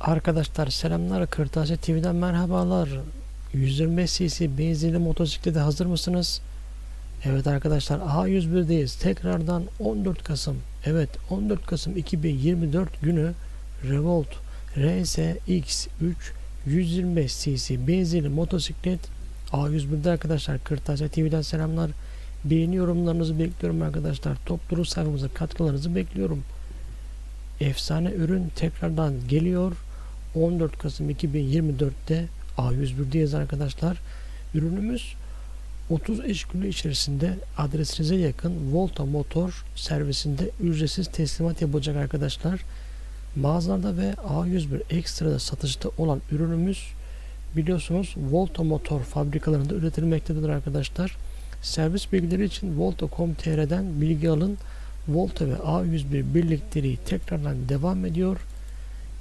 Arkadaşlar selamlar Kırtasiye TV'den merhabalar. 125 cc benzinli motosiklete hazır mısınız? Evet arkadaşlar A101'deyiz. Tekrardan 14 Kasım. Evet 14 Kasım 2024 günü Revolt RSX3 125 cc benzinli motosiklet A101'de arkadaşlar Kırtasiye TV'den selamlar. Beğeni yorumlarınızı bekliyorum arkadaşlar. Topluluk sayfamıza katkılarınızı bekliyorum. Efsane ürün tekrardan geliyor. 14 Kasım 2024'te A101'deyiz arkadaşlar. Ürünümüz 30 iş günü içerisinde adresinize yakın Volta Motor servisinde ücretsiz teslimat yapılacak arkadaşlar. Mağazalarda ve A101 Ekstra'da satışta olan ürünümüz biliyorsunuz Volta Motor fabrikalarında üretilmektedir arkadaşlar. Servis bilgileri için volta.com.tr'den bilgi alın. Volta ve A101 birlikteliği tekrardan devam ediyor.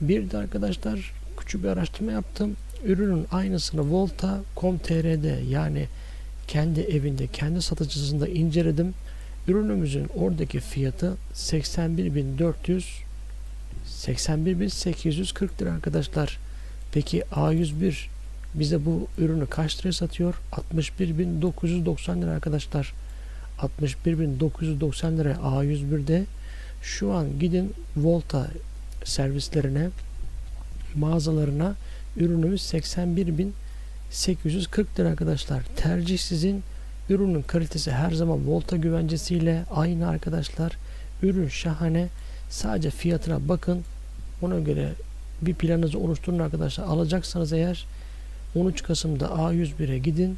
Bir de arkadaşlar küçük bir araştırma yaptım. Ürünün aynısını Volta.com.tr'de yani kendi evinde, kendi satıcısında inceledim. Ürünümüzün oradaki fiyatı 81.400 81.840 lira arkadaşlar. Peki A101 bize bu ürünü kaç liraya satıyor? 61.990 lira arkadaşlar. 61.990 lira A101'de şu an gidin Volta servislerine mağazalarına ürünümüz 81.840 lira arkadaşlar. Tercih sizin. Ürünün kalitesi her zaman Volta güvencesiyle aynı arkadaşlar. Ürün şahane. Sadece fiyatına bakın. Ona göre bir planınızı oluşturun arkadaşlar. Alacaksanız eğer 13 Kasım'da A101'e gidin.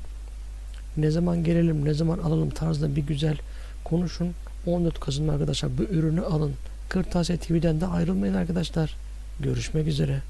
Ne zaman gelelim, ne zaman alalım tarzda bir güzel konuşun. 14 Kasım'da arkadaşlar bu ürünü alın. Kırtasiye TV'den de ayrılmayın arkadaşlar. Görüşmek üzere.